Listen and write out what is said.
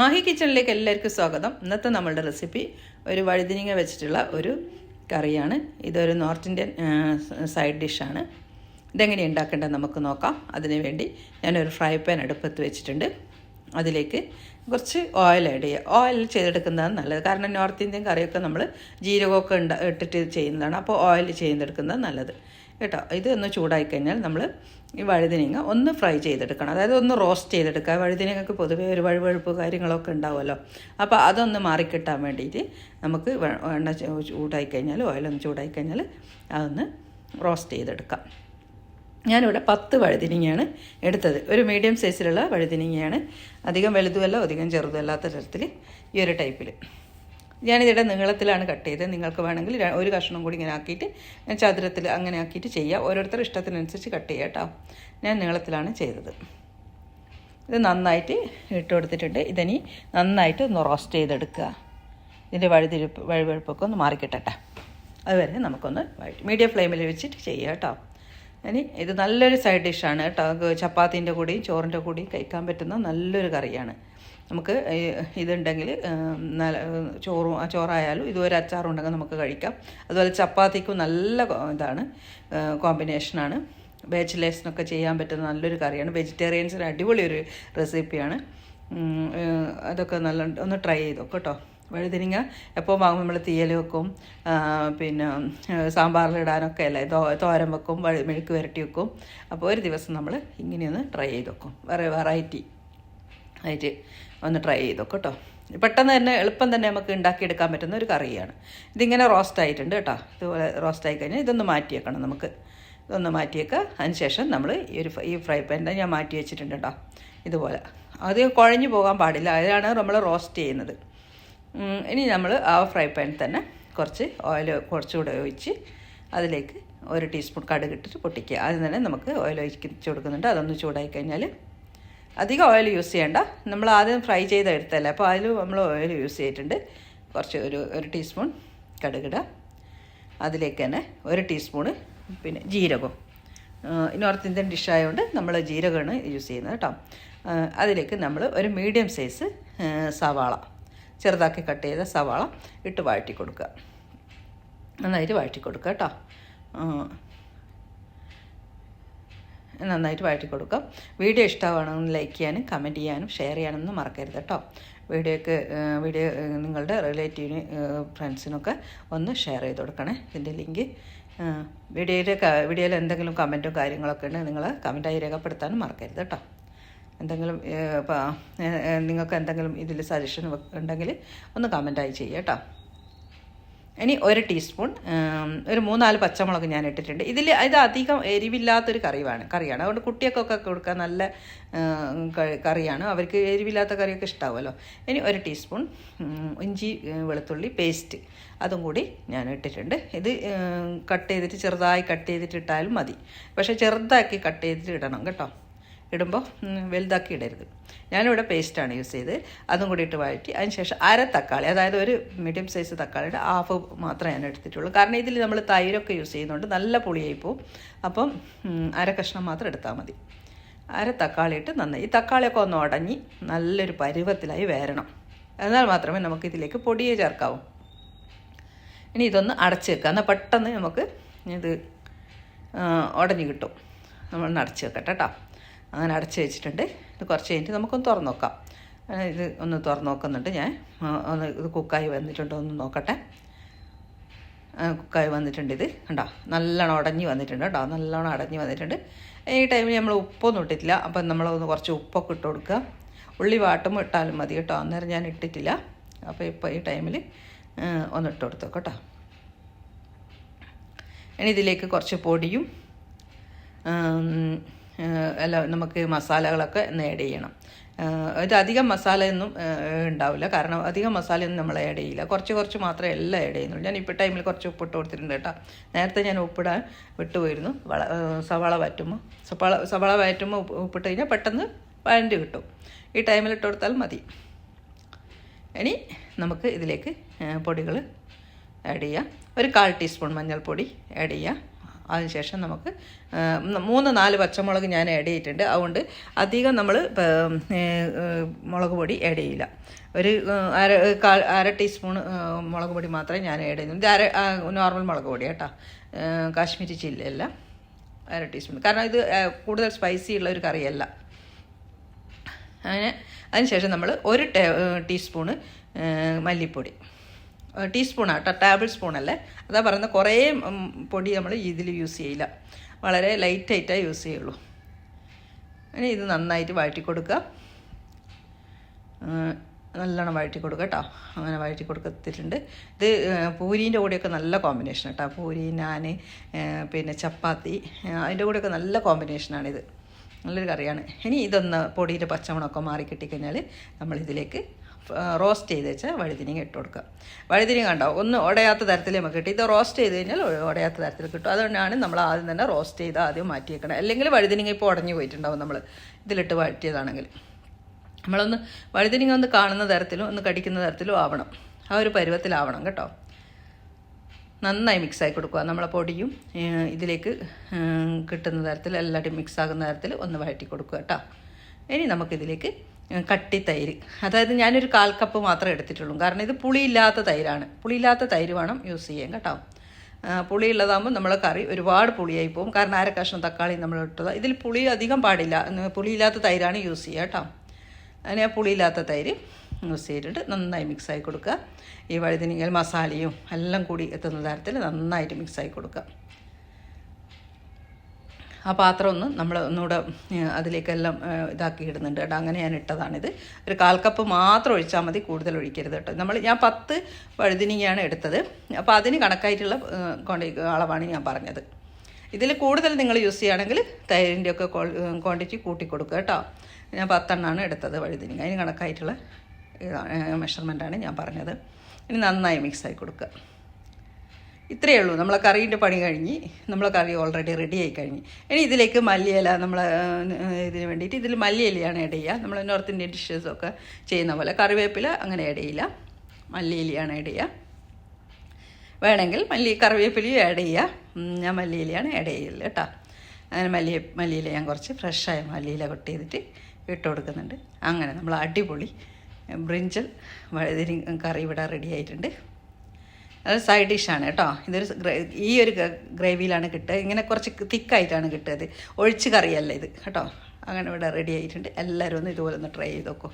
മാഹി കിച്ചണിലേക്ക് എല്ലാവർക്കും സ്വാഗതം. ഇന്നത്തെ നമ്മളുടെ റെസിപ്പി ഒരു വഴുതിനിങ്ങ വെച്ചിട്ടുള്ള ഒരു കറിയാണ്. ഇതൊരു നോർത്ത് ഇന്ത്യൻ സൈഡ് ഡിഷാണ്. ഇതെങ്ങനെ ഉണ്ടാക്കേണ്ടത് നമുക്ക് നോക്കാം. അതിനു വേണ്ടി ഞാനൊരു ഫ്രൈ പാൻ അടുപ്പത്ത് വെച്ചിട്ടുണ്ട്. അതിലേക്ക് കുറച്ച് ഓയിൽ ആഡ് ചെയ്യുക ഓയിൽ ചെയ്തെടുക്കുന്നതാണ് നല്ലത്. കാരണം നോർത്ത് ഇന്ത്യൻ കറിയൊക്കെ നമ്മൾ ജീരകമൊക്കെ ഇട്ടിട്ട് ചെയ്യുന്നതാണ്. അപ്പോൾ ഓയിൽ ചെയ്തെടുക്കുന്നത് നല്ലത്. കേട്ടോ? ഇത് ഒന്ന് ചൂടായി കഴിഞ്ഞാൽ നമ്മൾ ഈ വഴുതിനങ്ങ ഒന്ന് ഫ്രൈ ചെയ്തെടുക്കണം. അതായത് ഒന്ന് റോസ്റ്റ് ചെയ്തെടുക്കുക. വഴുതിനങ്ങൾക്ക് പൊതുവേ ഒരു വഴുവഴുപ്പ് കാര്യങ്ങളൊക്കെ ഉണ്ടാവുമല്ലോ. അപ്പോൾ അതൊന്ന് മാറിക്കിട്ടാൻ വേണ്ടിയിട്ട് നമുക്ക് എണ്ണ ചൂടായി കഴിഞ്ഞാൽ ഓയിലൊന്ന് ചൂടായി കഴിഞ്ഞാൽ അതൊന്ന് റോസ്റ്റ് ചെയ്തെടുക്കാം. ഞാനിവിടെ പത്ത് വഴുതിനിങ്ങയാണ് എടുത്തത്. ഒരു മീഡിയം സൈസിലുള്ള വഴുതിനിങ്ങയാണ്. അധികം വലുതുമല്ല അധികം ചെറുതുമല്ലാത്ത തരത്തിൽ ഈ ഒരു ടൈപ്പിൽ ഞാനിതിവിടെ നീളത്തിലാണ് കട്ട് ചെയ്തത്. നിങ്ങൾക്ക് വേണമെങ്കിൽ ഒരു കഷ്ണം കൂടി ഇങ്ങനെ ആക്കിയിട്ട് ചതുരത്തിൽ അങ്ങനെ ആക്കിയിട്ട് ചെയ്യാം. ഓരോരുത്തരുടെ ഇഷ്ടത്തിനനുസരിച്ച് കട്ട് ചെയ്യാം കേട്ടോ. ഞാൻ നീളത്തിലാണ് ചെയ്തത്. ഇത് നന്നായിട്ട് ഇട്ട് കൊടുത്തിട്ടുണ്ട്. ഇതിനി നന്നായിട്ട് ഒന്ന് റോസ്റ്റ് ചെയ്തെടുക്കുക. ഇതിന്റെ വഴുതിരിപ്പ് വഴുവഴുപ്പൊക്കെ ഒന്ന് മാറിക്കിട്ടട്ടെ. അതുവരെ നമുക്കൊന്ന് മീഡിയം ഫ്ലെയിമിൽ വെച്ചിട്ട് ചെയ്യുക കേട്ടോ. ഇനി ഇത് നല്ലൊരു സൈഡ് ഡിഷാണ് കേട്ടോ. ചപ്പാത്തീന്റെ കൂടെയും ചോറിന്റെ കൂടെയും കഴിക്കാൻ പറ്റുന്ന നല്ലൊരു കറിയാണ്. നമുക്ക് ഇതുണ്ടെങ്കിൽ നല്ല ചോറും ആ ചോറായാലും ഇതുവരെ അച്ചാറും ഉണ്ടെങ്കിൽ നമുക്ക് കഴിക്കാം. അതുപോലെ ചപ്പാത്തിക്കും നല്ല ഇതാണ് കോമ്പിനേഷനാണ്. ബാച്ചിലേഴ്സിനൊക്കെ ചെയ്യാൻ പറ്റുന്ന നല്ലൊരു കറിയാണ്. വെജിറ്റേറിയൻസിന് അടിപൊളി ഒരു റെസിപ്പിയാണ് അതൊക്കെ നല്ല ഒന്ന് ട്രൈ ചെയ്തു കേട്ടോ? വഴുതിരിങ്ങ എപ്പോൾ വാങ്ങുമ്പോൾ നമ്മൾ തീയൽ വെക്കും പിന്നെ സാമ്പാറിലിടാനൊക്കെ അല്ലേ തോരൻ വെക്കും മെഴുക്ക് വരട്ടി വെക്കും. അപ്പോൾ ഒരു ദിവസം നമ്മൾ ഇങ്ങനെയൊന്ന് ട്രൈ ചെയ്ത് വെക്കും വേറെ വെറൈറ്റി ആയിട്ട് ഒന്ന് ട്രൈ ചെയ്ത് നോക്കും കേട്ടോ. പെട്ടെന്ന് തന്നെ എളുപ്പം തന്നെ നമുക്ക് ഉണ്ടാക്കിയെടുക്കാൻ പറ്റുന്ന ഒരു കറിയാണ്. ഇതിങ്ങനെ റോസ്റ്റ് ആയിട്ടുണ്ട് കേട്ടോ. ഇതുപോലെ റോസ്റ്റ് ആയി കഴിഞ്ഞാൽ ഇതൊന്ന് മാറ്റിയേക്കണം നമുക്ക്. ഇതൊന്ന് മാറ്റിയേക്കുക അതിനുശേഷം നമ്മൾ ഈ ഒരു ഈ ഫ്രൈ പാനിൽ ഞാൻ മാറ്റി വെച്ചിട്ടുണ്ട് കേട്ടോ. ഇതുപോലെ. അത് കുഴഞ്ഞു പോകാൻ പാടില്ല. അതിലാണ് നമ്മൾ റോസ്റ്റ് ചെയ്യുന്നത്. ഇനി നമ്മൾ ആ ഫ്രൈ പാനിൽ തന്നെ കുറച്ച് ഓയിൽ കുറച്ചുകൂടെ ഒഴിച്ച് അതിലേക്ക് ഒരു ടീസ്പൂൺ കടുക് ഇട്ടിട്ട് പൊട്ടിക്കുക. ആദ്യം തന്നെ നമുക്ക് ഓയിൽ ഒഴിച്ച് കൊടുക്കുന്നുണ്ട്. അതൊന്ന് ചൂടായി കഴിഞ്ഞാൽ അധികം ഓയിൽ യൂസ് ചെയ്യണ്ട. നമ്മൾ ആദ്യം ഫ്രൈ ചെയ്ത് എടുത്തല്ലേ? അപ്പോൾ അതിൽ നമ്മൾ ഓയിൽ യൂസ് ചെയ്തിട്ടുണ്ട്. കുറച്ച് ഒരു ഒരു ടീസ്പൂൺ കടുകിട. അതിലേക്ക് തന്നെ ഒരു ടീസ്പൂണ് പിന്നെ ജീരകം. നോർത്ത് ഇന്ത്യൻ ഡിഷായതുകൊണ്ട് നമ്മൾ ജീരകമാണ് യൂസ് ചെയ്യുന്നത് കേട്ടോ അതിലേക്ക് നമ്മൾ ഒരു മീഡിയം സൈസ് സവാള. ചെറുതാക്കി കട്ട് ചെയ്ത സവാള ഇട്ട് വഴറ്റി കൊടുക്കുക. നന്നായിട്ട് വഴറ്റി കൊടുക്കുക കേട്ടോ നന്നായിട്ട് വഴറ്റി കൊടുക്കാം. വീഡിയോ ഇഷ്ടമാണെങ്കിൽ ലൈക്ക് ചെയ്യാനും കമന്റ് ചെയ്യാനും ഷെയർ ചെയ്യാനൊന്നും മറക്കരുത് കേട്ടോ. വീഡിയോക്ക് വീഡിയോ നിങ്ങളുടെ റിലേറ്റീവിന് ഫ്രണ്ട്സിനൊക്കെ ഒന്ന് ഷെയർ ചെയ്ത് കൊടുക്കണേ. ഇതിന്റെ ലിങ്ക് വീഡിയോയിലെ വീഡിയോയിൽ എന്തെങ്കിലും കമന്റും കാര്യങ്ങളൊക്കെ ഉണ്ടെങ്കിൽ നിങ്ങൾ കമന്റായി രേഖപ്പെടുത്താനും മറക്കരുത് കേട്ടോ. എന്തെങ്കിലും നിങ്ങൾക്ക് എന്തെങ്കിലും ഇതിൽ സജഷൻ ഉണ്ടെങ്കിൽ ഒന്ന് കമന്റായി ചെയ്യാം കേട്ടോ. ഇനി ഒരു ടീസ്പൂൺ ഒരു മൂന്നാൽ പച്ചമുളക് ഞാൻ ഇട്ടിട്ടുണ്ട്. ഇതിൽ ഇത് അധികം എരിവില്ലാത്തൊരു കറിയാണ് കറിയാണ്. അതുകൊണ്ട് കുട്ടികൾക്കൊക്കെ കൊടുക്കാൻ നല്ല കറിയാണ്. അവർക്ക് എരിവില്ലാത്ത കറിയൊക്കെ ഇഷ്ടാവുമല്ലോ. ഇനി ഒരു ടീസ്പൂൺ ഇഞ്ചി വെളുത്തുള്ളി പേസ്റ്റ് അതും കൂടി ഞാൻ ഇട്ടിട്ടുണ്ട്. ഇത് കട്ട് ചെയ്തിട്ട് ചെറുതായി കട്ട് ചെയ്തിട്ട് ഇട്ടാലും മതി. പക്ഷേ ചെറുതാക്കി കട്ട് ചെയ്തിട്ട് ഇടണം കേട്ടോ. ഇടുമ്പോൾ വലുതാക്കി ഇടരുത്. ഞാനിവിടെ പേസ്റ്റാണ് യൂസ് ചെയ്ത്. അതും കൂടി ഇട്ട് വഴറ്റി. അതിന് ശേഷം അര തക്കാളി അതായത് ഒരു മീഡിയം സൈസ് തക്കാളിയുടെ ഹാഫ് മാത്രമേ ഞാൻ എടുത്തിട്ടുള്ളൂ. കാരണം ഇതിൽ നമ്മൾ തൈരൊക്കെ യൂസ് ചെയ്യുന്നുണ്ട് നല്ല പുളിയായി പോവും. അപ്പം അര കഷ്ണം മാത്രം എടുത്താൽ മതി. അര തക്കാളി ഇട്ട് നന്നായി. ഈ തക്കാളിയൊക്കെ ഒന്ന് ഉടഞ്ഞി നല്ലൊരു പരുവത്തിലായി വരണം. എന്നാൽ മാത്രമേ നമുക്ക് ഇതിലേക്ക് പൊടിയെ ചേർക്കാവൂ. ഇനി ഇതൊന്ന് അടച്ച് വെക്കുക എന്നാൽ പെട്ടെന്ന് നമുക്ക് ഇത് ഉടഞ്ഞു കിട്ടും. നമ്മളൊന്ന് അടച്ച് വെക്കട്ടെ കേട്ടോ അങ്ങനെ അടച്ച് വെച്ചിട്ടുണ്ട്. ഇത് കുറച്ച് കഴിഞ്ഞിട്ട് നമുക്കൊന്ന് തുറന്ന് നോക്കാം ഇത് ഒന്ന് തുറന്ന് നോക്കുന്നുണ്ട് ഞാൻ ഒന്ന് ഇത് കുക്കായി വന്നിട്ടുണ്ടോ ഒന്ന് നോക്കട്ടെ. കുക്കായി വന്നിട്ടുണ്ട് ഇത്. കണ്ടോ? നല്ലോണം ഉടഞ്ഞ് വന്നിട്ടുണ്ട് കേട്ടോ. നല്ലോണം അടഞ്ഞ് വന്നിട്ടുണ്ട്. ഈ ടൈമിൽ നമ്മൾ ഉപ്പൊന്നും ഇട്ടിട്ടില്ല. അപ്പം നമ്മളൊന്ന് കുറച്ച് ഉപ്പൊക്കെ ഇട്ട് കൊടുക്കുക. ഉള്ളി വാട്ടും ഇട്ടാലും മതി കേട്ടോ. അന്നേരം ഞാൻ ഇട്ടിട്ടില്ല. അപ്പോൾ ഇപ്പോൾ ഈ ടൈമിൽ ഒന്ന് ഇട്ട് കൊടുത്തു കേട്ടോ. ഇനി ഇതിലേക്ക് കുറച്ച് പൊടിയും അല്ല നമുക്ക് മസാലകളൊക്കെ ആഡ് ചെയ്യണം ഇത് അധികം മസാലയൊന്നും ഉണ്ടാവില്ല. കാരണം അധികം മസാലയൊന്നും നമ്മൾ ആഡ് ചെയ്യില്ല. കുറച്ച് കുറച്ച് മാത്രമേ എല്ലാം ആഡ് ചെയ്യുന്നുള്ളൂ. ഞാൻ ഇപ്പോൾ ടൈമിൽ കുറച്ച് ഉപ്പിട്ട് കൊടുത്തിട്ടുണ്ട് കേട്ടോ. നേരത്തെ ഞാൻ ഉപ്പിടാൻ വിട്ടുപോയിരുന്നു. വള സവാള വറ്റുമ്പോൾ. സവാള സവാള വയറ്റുമ്പോൾ ഉപ്പ് ഉപ്പിട്ട് കഴിഞ്ഞാൽ പെട്ടെന്ന് വഴണ്ടി കിട്ടും. ഈ ടൈമിൽ ഇട്ട് കൊടുത്താൽ മതി. ഇനി നമുക്ക് ഇതിലേക്ക് പൊടികൾ ആഡ് ചെയ്യാം. ഒരു കാൽ ടീസ്പൂൺ മഞ്ഞൾപ്പൊടി ആഡ് ചെയ്യാം. അതിനുശേഷം നമുക്ക് മൂന്ന് നാല് പച്ചമുളക് ഞാൻ ആഡ് ചെയ്തിട്ടുണ്ട്. അതുകൊണ്ട് അധികം നമ്മൾ മുളക് പൊടി ആഡ് ചെയ്യില്ല. ഒരു അര അര ടീസ്പൂൺ മുളക് പൊടി മാത്രമേ ഞാൻ ആഡ് ചെയ്യുന്നു ഇത് അര നോർമൽ മുളക് പൊടി കേട്ടോ. കാശ്മീരി ചില്ലല്ല അര ടീസ്പൂൺ കാരണം ഇത് കൂടുതൽ സ്പൈസി ഉള്ള ഒരു കറിയല്ല. അങ്ങനെ അതിനുശേഷം നമ്മൾ ഒരു ടീസ്പൂണ് മല്ലിപ്പൊടി. ടീസ്പൂണാണ് കേട്ടോ ടേബിൾ സ്പൂണല്ലേ അതാ പറയുന്നത് കുറേ പൊടി നമ്മൾ ഇതിൽ യൂസ് ചെയ്യില്ല. വളരെ ലൈറ്റായിട്ടേ യൂസ് ചെയ്യുള്ളൂ. ഇനി ഇത് നന്നായിട്ട് വഴറ്റി കൊടുക്കുക നല്ലോണം വഴറ്റി കൊടുക്കുക കേട്ടോ. അങ്ങനെ വഴറ്റി കൊടുക്കത്തിട്ടുണ്ട് ഇത് പൂരീന്റെ കൂടെയൊക്കെ നല്ല കോമ്പിനേഷൻ കേട്ടോ പൂരി നാൻ പിന്നെ ചപ്പാത്തി അതിന്റെ കൂടെയൊക്കെ നല്ല കോമ്പിനേഷനാണിത് നല്ലൊരു കറിയാണ്. ഇനി ഇതൊന്ന് പൊടിയുടെ പച്ചമുളകൊക്കെ മാറി കിട്ടിക്കഴിഞ്ഞാൽ നമ്മളിതിലേക്ക് റോസ്റ്റ് ചെയ്ത് വെച്ചാൽ വഴുതിരിങ്ങ ഇട്ട് കൊടുക്കുക. വഴുതിരിങ്ങ കണ്ടോ? ഒന്ന് ഉടയാത്ത തരത്തിൽ നമുക്ക് കിട്ടും. ഇത് റോസ്റ്റ് ചെയ്ത് കഴിഞ്ഞാൽ ഉടയാത്ത തരത്തിൽ കിട്ടും. അതുകൊണ്ടാണ് നമ്മൾ ആദ്യം തന്നെ റോസ്റ്റ് ചെയ്ത് ആദ്യം മാറ്റി വെക്കണം അല്ലെങ്കിൽ വഴുതിരിങ്ങ ഇപ്പോൾ ഉടഞ്ഞു പോയിട്ടുണ്ടാവും നമ്മൾ ഇതിലിട്ട് വഴറ്റിയതാണെങ്കിൽ. നമ്മളൊന്ന് വഴുതിരിങ്ങ ഒന്ന് കാണുന്ന തരത്തിലും ഒന്ന് കടിക്കുന്ന തരത്തിലും ആവണം. ആ ഒരു പരുവത്തിലാവണം കേട്ടോ. നന്നായി മിക്സായി കൊടുക്കുക. നമ്മളെ പൊടിയും ഇതിലേക്ക് കിട്ടുന്ന തരത്തിൽ എല്ലാവരും മിക്സ് ആകുന്ന തരത്തിൽ ഒന്ന് വഴറ്റി കൊടുക്കുക കേട്ടോ. ഇനി നമുക്കിതിലേക്ക് കട്ടി തൈര്. അതായത് ഞാനൊരു കാൽ കപ്പ് മാത്രമേ എടുത്തിട്ടുള്ളൂ. കാരണം ഇത് പുളിയില്ലാത്ത തൈരാണ്. പുളിയില്ലാത്ത തൈര് വേണം യൂസ് ചെയ്യാൻ കേട്ടോ. പുളി പുളിയുള്ളതാകുമ്പോൾ നമ്മളെ കറി ഒരുപാട് പുളിയായി പോകും. കാരണം അര കഷ്ണം തക്കാളി നമ്മൾ ഇട്ടത്. ഇതിൽ പുളി അധികം പാടില്ല. പുളിയില്ലാത്ത തൈരാണ് യൂസ് ചെയ്യുക കേട്ടോ. അതിന് പുളിയില്ലാത്ത തൈര് യൂസ് ചെയ്തിട്ട് നന്നായി മിക്സായി കൊടുക്കുക. ഈ വഴുതിനിങ്ങൽ മസാലയും എല്ലാം കൂടി എത്തുന്ന തരത്തിൽ നന്നായിട്ട് മിക്സായി കൊടുക്കുക. ആ പാത്രം ഒന്ന് നമ്മൾ ഒന്നുകൂടെ അതിലേക്കെല്ലാം ഇതാക്കി ഇടുന്നുണ്ട് കേട്ടോ. അങ്ങനെ ഞാൻ ഇട്ടതാണിത്. ഒരു കാൽ കപ്പ് മാത്രം ഒഴിച്ചാൽ മതി കൂടുതൽ ഒഴിക്കരുത് കേട്ടോ. നമ്മൾ ഞാൻ പത്ത് വഴുതിനിങ്ങയാണ് എടുത്തത്. അപ്പോൾ അതിന് കണക്കായിട്ടുള്ള ക്വാണ്ടിറ്റി ക്വാണ്ടി അളവാണ് ഞാൻ പറഞ്ഞത്. ഇതിൽ കൂടുതൽ നിങ്ങൾ യൂസ് ചെയ്യുകയാണെങ്കിൽ തൈരിന്റെ ഒക്കെ ക്വാണ്ടിറ്റി കൂട്ടി കൊടുക്കുക കേട്ടോ. ഞാൻ പത്തെണ്ണമാണ് എടുത്തത് വഴുതിനിങ്ങ. അതിന് കണക്കായിട്ടുള്ള മെഷർമെന്റാണ് ഞാൻ പറഞ്ഞത്. ഇനി നന്നായി മിക്സ് ആയി കൊടുക്കുക. ഇത്രയേ ഉള്ളൂ. നമ്മളെ കറീന്റെ പണി കഴിഞ്ഞ് നമ്മളെ കറി ഓൾറെഡി റെഡി ആയി കഴിഞ്ഞ്. ഇനി ഇതിലേക്ക് മല്ലിയില നമ്മൾ ഇതിന് വേണ്ടിയിട്ട് ഇതിൽ മല്ലിയിലയാണ് ആഡ് ചെയ്യുക. നമ്മൾ നോർത്ത് ഇന്ത്യൻ ഡിഷസൊക്കെ ചെയ്യുന്ന പോലെ. കറിവേപ്പില അങ്ങനെ ആഡ് ചെയ്യില്ല. മല്ലിയിലയാണ് ആഡ് ചെയ്യുക. വേണമെങ്കിൽ മല്ലി കറിവേപ്പിലയും ആഡ് ചെയ്യുക. ഞാൻ മല്ലിയിലയാണ് ആഡ് ചെയ്യില്ല കേട്ടോ. അങ്ങനെ മല്ലി മല്ലിയില ഞാൻ കുറച്ച് ഫ്രഷായ മല്ലിയില കട്ട് ചെയ്തിട്ട് ഇട്ട് കൊടുക്കുന്നുണ്ട്. അങ്ങനെ നമ്മൾ അടിപൊളി ബ്രിഞ്ചൽ കറി ഇവിടെ റെഡി ആയിട്ടുണ്ട്. അത് സൈഡ് ഡിഷാണ് കേട്ടോ. ഇതൊരു ഈ ഒരു ഗ്രേവിയിലാണ് കിട്ടുക. ഇങ്ങനെ കുറച്ച് തിക്കായിട്ടാണ് കിട്ടുന്നത് ഒഴിച്ച് കറിയല്ല ഇത്. കേട്ടോ. അങ്ങനെ ഇവിടെ റെഡി ആയിട്ടുണ്ട്. എല്ലാവരും ഒന്ന് ഇതുപോലെ ഒന്ന് ട്രൈ ചെയ്ത് നോക്കൂ.